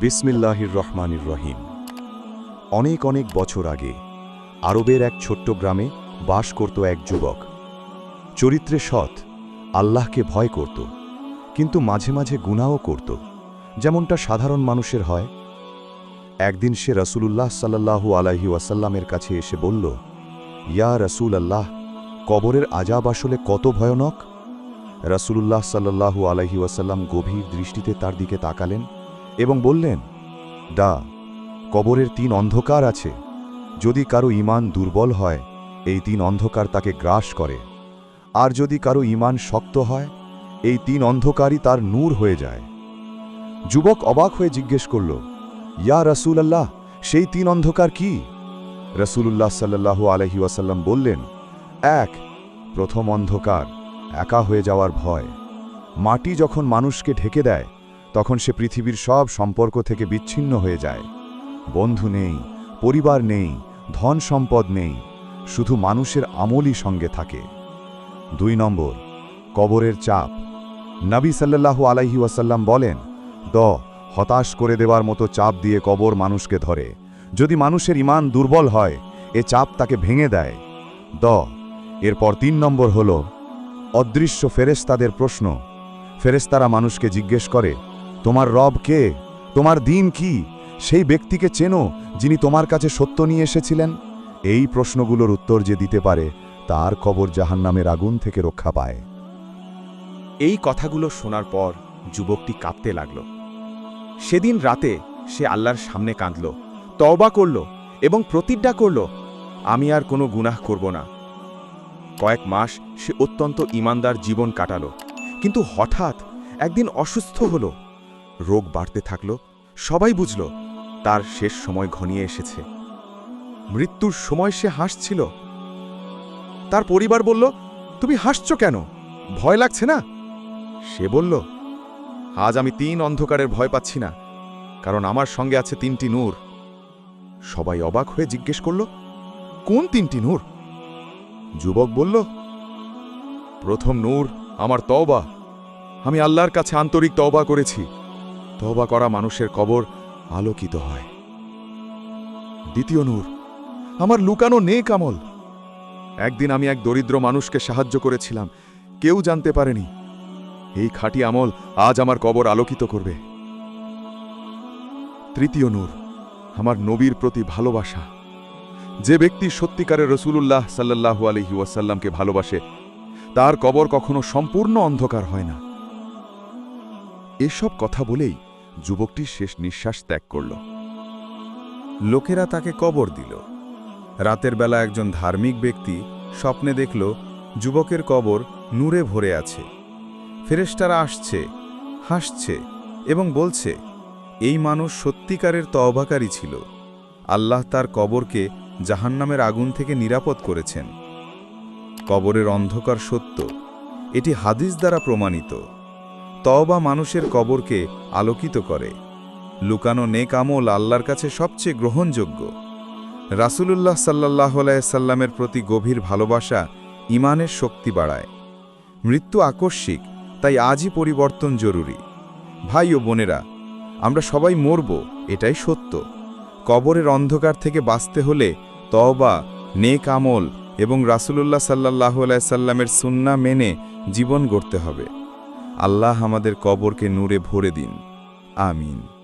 বিসমিল্লাহির রহমানির রহিম। অনেক অনেক বছর আগে আরবের এক ছোট্ট গ্রামে বাস করত এক যুবক। চরিত্রে সৎ, আল্লাহকে ভয় করত, কিন্তু মাঝে মাঝে গুনাও করত, যেমনটা সাধারণ মানুষের হয়। একদিন সে রসুলুল্লাহ সাল্লাহু আলাহি ওয়াসাল্লামের কাছে এসে বলল, ইয়া রসুল আল্লাহ কবরের আজাব আসলে কত ভয়ানক? রসুলুল্লাহ সাল্লাহু আলাহি ওয়াসাল্লাম গভীর দৃষ্টিতে তার দিকে তাকালেন। এবং বললেন, দা, কবরের তিন অন্ধকার আছে। যদি কারও ঈমান দুর্বল হয়, এই তিন অন্ধকার তাকে গ্রাস করে। আর যদি কারও ঈমান শক্ত হয়, এই তিন অন্ধকারই তার নূর হয়ে যায়। যুবক অবাক হয়ে জিজ্ঞেস করল, ইয়া রসুল আল্লাহ সেই তিন অন্ধকার কি? রসুলুল্লাহ সাল্লাহু আলহি ওয়াসাল্লাম বললেন, এক, প্রথম অন্ধকার, একা হয়ে যাওয়ার ভয়। মাটি যখন মানুষকে ঢেকে দেয় তখন সে পৃথিবীর সব সম্পর্ক থেকে বিচ্ছিন্ন হয়ে যায়। বন্ধু নেই, পরিবার নেই, ধন সম্পদ নেই, শুধু মানুষের আমলই সঙ্গে থাকে। দুই নম্বর, কবরের চাপ। নবী সাল্লাল্লাহু আলাইহি ওয়াসাল্লাম বলেন দ হতাশ করে দেওয়ার মতো চাপ দিয়ে কবর মানুষকে ধরে। যদি মানুষের ইমান দুর্বল হয়, এ চাপ তাকে ভেঙে দেয়। দ এরপর তিন নম্বর হল, অদৃশ্য ফেরেশতাদের প্রশ্ন। ফেরেশতারা মানুষকে জিজ্ঞেস করে তোমার রব কে? তোমার দিন কি? সেই ব্যক্তিকে চেনো, যিনি তোমার কাছে সত্য নিয়ে এসেছিলেন? এই প্রশ্নগুলোর উত্তর যে দিতে পারে, তার কবর জাহান্নামের আগুন থেকে রক্ষা পায়। এই কথাগুলো শোনার পর যুবকটি কাঁপতে লাগল। সেদিন রাতে সে আল্লাহর সামনে কাঁদল, তওবা করল এবং প্রতিজ্ঞা করল, আমি আর কোনো গুনাহ করব না। কয়েক মাস সে অত্যন্ত ইমানদার জীবন কাটালো, কিন্তু হঠাৎ একদিন অসুস্থ হল। রোগ বাড়তে থাকল, সবাই বুঝল তার শেষ সময় ঘনিয়ে এসেছে। মৃত্যুর সময় সে হাসছিল। তার পরিবার বলল, তুমি হাসছ কেন? ভয় লাগছে না? সে বলল, আজ আমি তিন অন্ধকারের ভয় পাচ্ছি না, কারণ আমার সঙ্গে আছে তিনটি নূর। সবাই অবাক হয়ে জিজ্ঞেস করল, কোন তিনটি নূর? যুবক বলল, প্রথম নূর আমার তওবা। আমি আল্লাহর কাছে আন্তরিক তওবা করেছি। তওবা করা মানুষের কবর আলোকিত হয়। দ্বিতীয় নূর, আমার লুকানো নেক আমল। একদিন আমি এক দরিদ্র মানুষকে সাহায্য করেছিলাম, কেউ জানতে পারেনি। এই খাঁটি আমল আজ আমার কবর আলোকিত করবে। তৃতীয় নূর, আমার নবীর প্রতি ভালোবাসা। যে ব্যক্তি সত্যিকারের রসুলুল্লাহ সাল্লাহু আলহি ওয়াসাল্লামকে ভালোবাসে, তার কবর কখনো সম্পূর্ণ অন্ধকার হয় না। এসব কথা বলেই যুবকটি শেষ নিঃশ্বাস ত্যাগ করল। লোকেরা তাকে কবর দিল। রাতের বেলা একজন ধার্মিক ব্যক্তি স্বপ্নে দেখল যুবকের কবর নূরে ভরে আছে। ফেরেশতারা আসছে, হাসছে এবং বলছে, এই মানুষ সত্যিকারের তওবাকারী ছিল। আল্লাহ তার কবরকে জাহান্নামের আগুন থেকে নিরাপদ করেছেন। কবরের অন্ধকার সত্য, এটি হাদিস দ্বারা প্রমাণিত। তওবা মানুষের কবরকে আলোকিত করে। লুকানো নেক আমল আল্লাহর কাছে সবচেয়ে গ্রহণযোগ্য। রাসুলুল্লাহ সাল্লাহ সাল্লামের প্রতি গভীর ভালোবাসা ইমানের শক্তি বাড়ায়। মৃত্যু আকস্মিক, তাই আজই পরিবর্তন জরুরি। ভাই ও বোনেরা, আমরা সবাই মরব, এটাই সত্য। কবরের অন্ধকার থেকে বাঁচতে হলে তওবা, নেক আমল এবং রাসুলুল্লাহ সাল্লাহ সাল্লামের সুন্না মেনে জীবন গড়তে হবে। আল্লাহ আমাদের কবরকে নূরে ভরে দিন। আমিন।